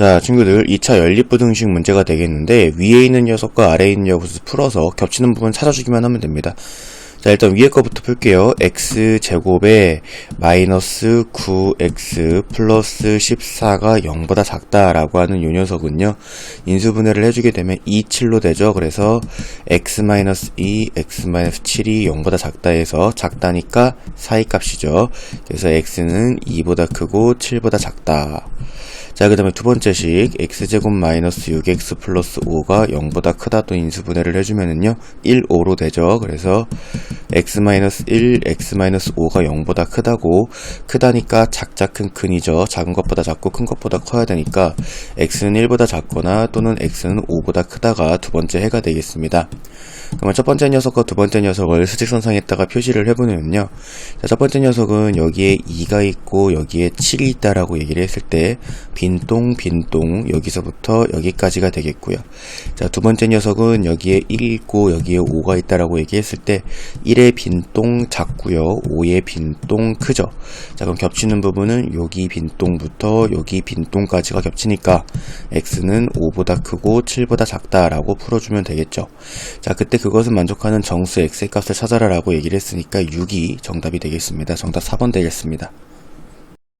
자, 친구들 2차 연립부 등식 문제가 되겠는데 위에 있는 녀석과 아래에 있는 녀석을 풀어서 겹치는 부분 찾아주기만 하면 됩니다. 자, 일단 위에 거부터 풀게요. x제곱에 마이너스 9x 플러스 14가 0보다 작다라고 하는 요 녀석은요. 인수분해를 해주게 되면 2, 7로 되죠. 그래서 x-2, x-7이 0보다 작다 해서 작다니까 사이값이죠. 그래서 x는 2보다 크고 7보다 작다. 자, 그 다음에 두 번째 식, x제곱 마이너스 6x 플러스 5가 0보다 크다 또 인수분해를 해주면은요, 1, 5로 되죠. 그래서 x 마이너스 1, x 마이너스 5가 0보다 크다고, 크다니까 작자 큰 큰이죠. 작은 것보다 작고 큰 것보다 커야 되니까, x는 1보다 작거나 또는 x는 5보다 크다가 두 번째 해가 되겠습니다. 그러면 첫 번째 녀석과 두 번째 녀석을 수직선상에다가 표시를 해보면요. 자, 첫 번째 녀석은 여기에 2가 있고 여기에 7이 있다라고 얘기를 했을 때 빈동 빈동 여기서부터 여기까지가 되겠고요. 자, 두 번째 녀석은 여기에 1이 있고 여기에 5가 있다라고 얘기했을 때 1의 빈동 작고요. 5의 빈동 크죠. 자, 그럼 겹치는 부분은 여기 빈동부터 여기 빈동까지가 겹치니까 x는 5보다 크고 7보다 작다라고 풀어주면 되겠죠. 자, 그때 그것은 만족하는 정수 x의 값을 찾아라라고 얘기를 했으니까 6이 정답이 되겠습니다. 정답 4번 되겠습니다.